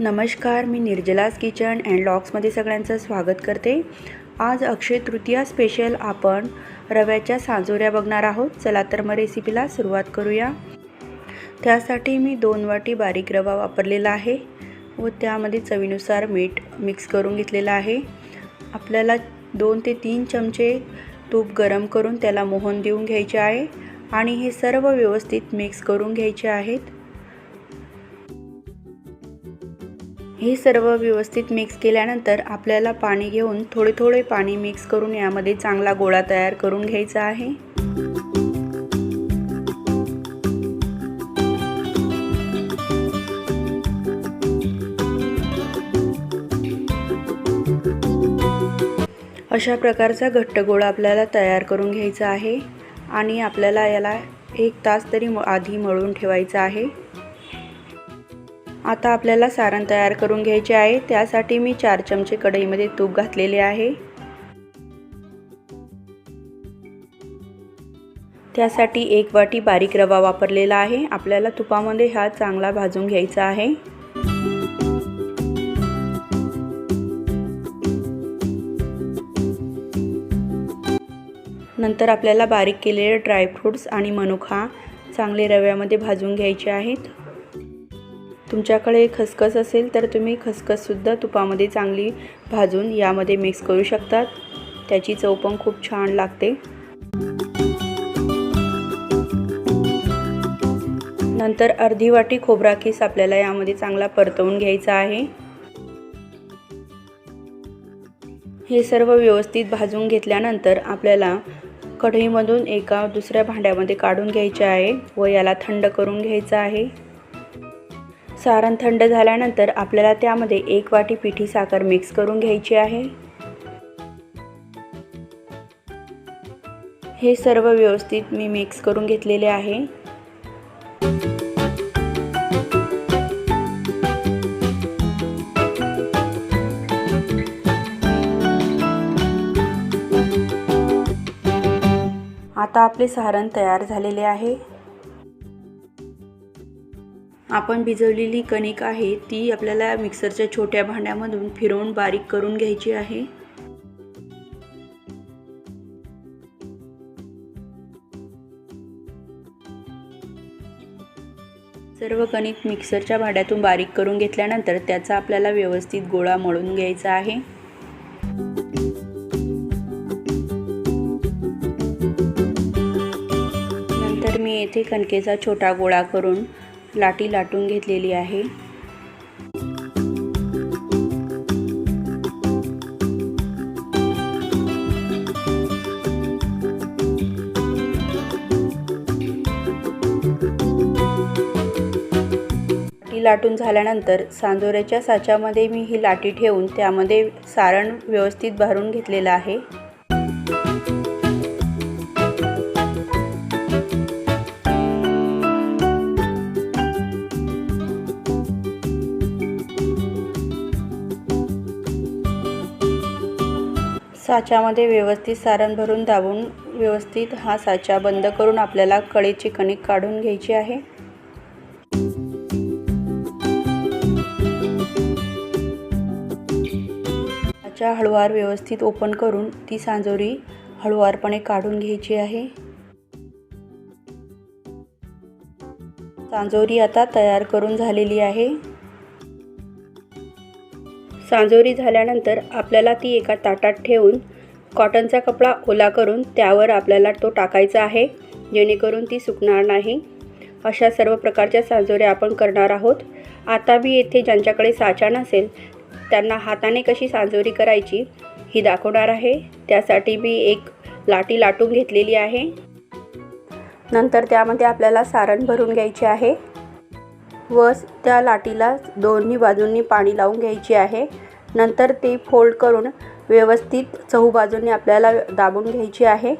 नमस्कार मी निर्जलास kitchen and लॉक्समध्ये सगळ्यांचं स्वागत करते. आज अक्षय तृतीया स्पेशल आपण रव्याच्या सांजोऱ्या बघणार आहोत. चला तर मग रेसिपीला सुरुवात करूया. त्यासाठी मी दोन वाटी बारीक रवा वापरलेला आहे व त्यामध्ये चवीनुसार मीठ मिक्स करून घेतलेलं आहे. आपल्याला दोन ते तीन चमचे तूप गरम करून त्याला मोहन देऊन घ्यायचे आहे आणि हे सर्व व्यवस्थित मिक्स करून घ्यायचे आहेत. हे सर्व व्यवस्थित मिक्स केल्यानंतर आपल्याला पाणी घेऊन थोडे थोडे पाणी मिक्स करून यामध्ये चांगला गोळा तयार करून घ्यायचा आहे. अशा प्रकारचा घट्ट गोळा आपल्याला तयार करून घ्यायचा आहे आणि आपल्याला याला एक तास तरी आधी मळून ठेवायचं आहे. आता आपल्याला सारण तयार करून घ्यायचे आहे. त्यासाठी मी चार चमचे कढईमध्ये तूप घातलेले आहे. त्यासाठी एक वाटी बारीक रवा वापरलेला आहे. आपल्याला तुपामध्ये हा चांगला भाजून घ्यायचा आहे. नंतर आपल्याला बारीक केलेले ड्रायफ्रूट्स आणि मनुका चांगले रव्यामध्ये भाजून घ्यायचे आहेत. तुमच्याकडे खसखस असेल तर तुम्ही खसखससुद्धा तुपामध्ये चांगली भाजून यामध्ये मिक्स करू शकतात. त्याची चव पण खूप छान लागते. नंतर अर्धी वाटी खोबरा किस आपल्याला यामध्ये चांगला परतवून घ्यायचा आहे. हे सर्व व्यवस्थित भाजून घेतल्यानंतर आपल्याला कढईमधून एका दुसऱ्या भांड्यामध्ये काढून घ्यायचे आहे व याला थंड करून घ्यायचं आहे. सारण थंड झाल्यानंतर आपल्याला त्यामध्ये एक वाटी पिठी साखर मिक्स करून घ्यायची आहे. हे सर्व व्यवस्थित मी मिक्स करून घेतलेले आहे. आता आपले सारण तयार झालेले आहे. आपण भिजवलेली कणिक आहे ती आपल्याला मिक्सरच्या छोट्या भांड्यामधून फिरवून बारीक करून घ्यायची आहे. सर्व कणिक मिक्सरच्या भांड्यातून बारीक करून घेतल्यानंतर त्याचा आपल्याला व्यवस्थित गोळा मळून घ्यायचा आहे. नंतर मी येथे कणकेचा छोटा गोळा करून लाटी लाटून घेतलेली आहे. लाटी लाटून झाल्यानंतर सांजोऱ्याच्या साच्यामध्ये मी ही लाटी ठेवून त्यामध्ये सारण व्यवस्थित भरून घेतलेलं आहे. साच्यामध्ये व्यवस्थित सारण भरून दाबून व्यवस्थित हा साचा बंद करून आपल्याला कळीची कणिक काढून घ्यायची आहे. साचा हळूवार व्यवस्थित ओपन करून ती सांजोरी हळूवारपणे काढून घ्यायची आहे. सांजोरी आता तयार करून झालेली आहे. सांजोरी झाल्यानंतर आपल्याला ती एका ताटात ठेवून कॉटनचा कपडा ओला करून त्यावर आपल्याला तो टाकायचा आहे जेणेकरून ती सुकणार नाही. अशा सर्व प्रकारच्या सांजोऱ्या आपण करणार आहोत. आता मी येथे ज्यांच्याकडे साचा नसेल त्यांना हाताने कशी सांजोरी करायची ही दाखवणार आहे. त्यासाठी मी एक लाटी लाटून घेतलेली आहे. नंतर त्यामध्ये आपल्याला सारण भरून घ्यायचे आहे. व त्या लाटीला दोन्ही बाजूंनी पाणी लावून घ्यायची आहे. नंतर ते फोल्ड करून व्यवस्थित चहू बाजूंनी आपल्याला दाबून घ्यायची आहे.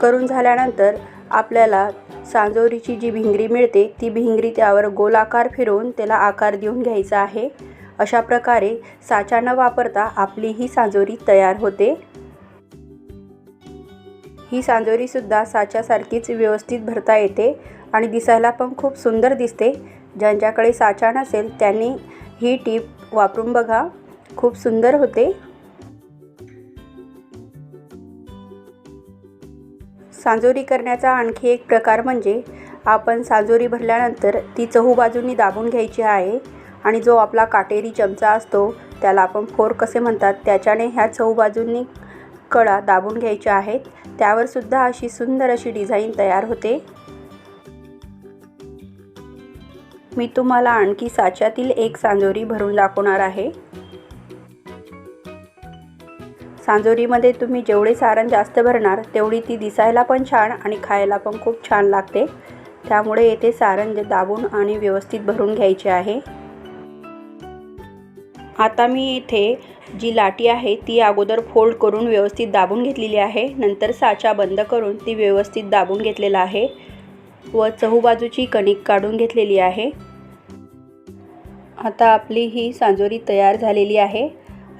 करून झाल्यानंतर आपल्याला सांजोरीची जी भिंगरी मिळते ती भिंगरी त्यावर गोलाकार फिरवून त्याला आकार देऊन घ्यायचा आहे. अशा प्रकारे साचा न वापरता आपली ही सांजोरी तयार होते. ही सांजोरीसुद्धा साच्यासारखीच व्यवस्थित भरता येते आणि दिसायला पण खूप सुंदर दिसते. ज्यांच्याकडे साचा नसेल त्यांनी ही टीप वापरून बघा. खूप सुंदर होते. सांजोरी करण्याचा आणखी एक प्रकार म्हणजे आपण सांजोरी भरल्यानंतर ती चहू बाजूंनी दाबून घ्यायची आहे आणि जो आपला काटेरी चमचा असतो त्याला आपण फोर कसे म्हणतात त्याच्याने ह्या चहू बाजूंनी कडा दाबून घ्यायच्या आहेत. त्यावर सुद्धा अशी सुंदर अशी डिझाईन तयार होते. मी तुम्हाला आणखी साच्यातील एक सांजोरी भरून दाखवणार आहे. सांजोरीमध्ये तुम्ही जेवढे सारण जास्त भरणार तेवढी ती दिसायला पण छान आणि खायला पण खूप छान लागते. त्यामुळे येथे सारण दाबून आणि व्यवस्थित भरून घ्यायचे आहे. आता मी इथे जी लाटी आहे ती अगोदर फोल्ड करून व्यवस्थित दाबून घेतलेली आहे. नंतर साचा बंद करून ती व्यवस्थित दाबून घेतलेला आहे व चहूबाजूची कणिक काढून घेतलेली आहे. आता आपली ही सांजोरी तयार झालेली आहे.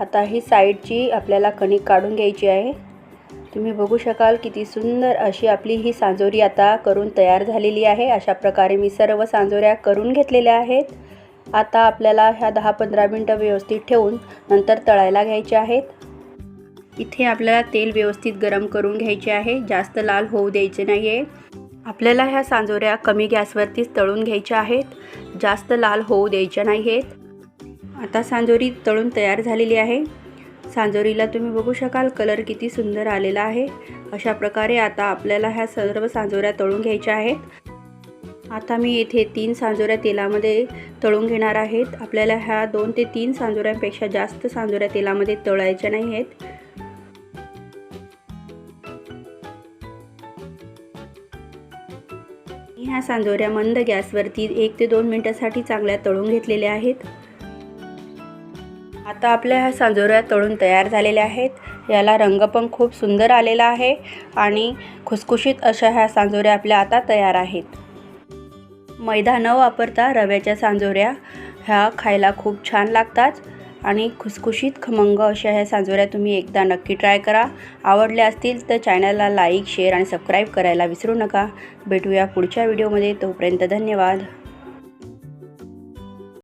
आता ही साईडची आपल्याला कणिक काढून घ्यायची आहे. तुम्ही बघू शकाल किती सुंदर अशी आपली ही सांजोरी आता करून तयार झालेली आहे. अशा प्रकारे मी सर्व सांजोऱ्या करून घेतलेल्या आहेत. आता आपल्याला ह्या दहा पंधरा मिनटं व्यवस्थित ठेवून नंतर तळायला घ्यायचे आहेत. इथे आपल्याला तेल व्यवस्थित गरम करून घ्यायचे आहे. जास्त लाल होऊ द्यायचे नाही आहे आपल्याला ह्या सांजोऱ्या कमी गॅसवरतीच तळून घ्यायच्या आहेत. जास्त लाल होऊ द्यायच्या नाही आहेत आता सांजोरी तळून तयार झालेली आहे. सांजोरीला तुम्ही बघू शकाल कलर किती सुंदर आलेला आहे. अशा प्रकारे आता आपल्याला ह्या सर्व सांजोऱ्या तळून घ्यायच्या आहेत. आता मी येथे तीन सांजोऱ्या तेलामध्ये तळून घेणार आहेत. आपल्याला ह्या दोन ते तीन सांजोऱ्यांपेक्षा जास्त सांजोऱ्या तेलामध्ये तळायच्या नाही आहेत. ह्या सांजोऱ्या मंद गॅसवरती एक ते दोन मिनटासाठी चांगल्या तळून घेतलेल्या आहेत. आता आपल्या ह्या सांजोऱ्या तळून तयार झालेल्या आहेत. याला रंग पण खूप सुंदर आलेला आहे आणि खुसखुशीत अशा ह्या सांजोऱ्या आपल्या आता तयार आहेत. मैदा न वापरता रव्याच्या सांजोऱ्या ह्या खायला खूप छान लागतात. आणि खुसखुशीत खमंग अशा ह्या सांजोऱ्या तुम्ही एकदा नक्की ट्राय करा. आवडल्या असतील तर चॅनलला लाईक शेअर आणि सबस्क्राईब करायला विसरू नका. भेटूया पुढच्या व्हिडिओमध्ये तोपर्यंत धन्यवाद.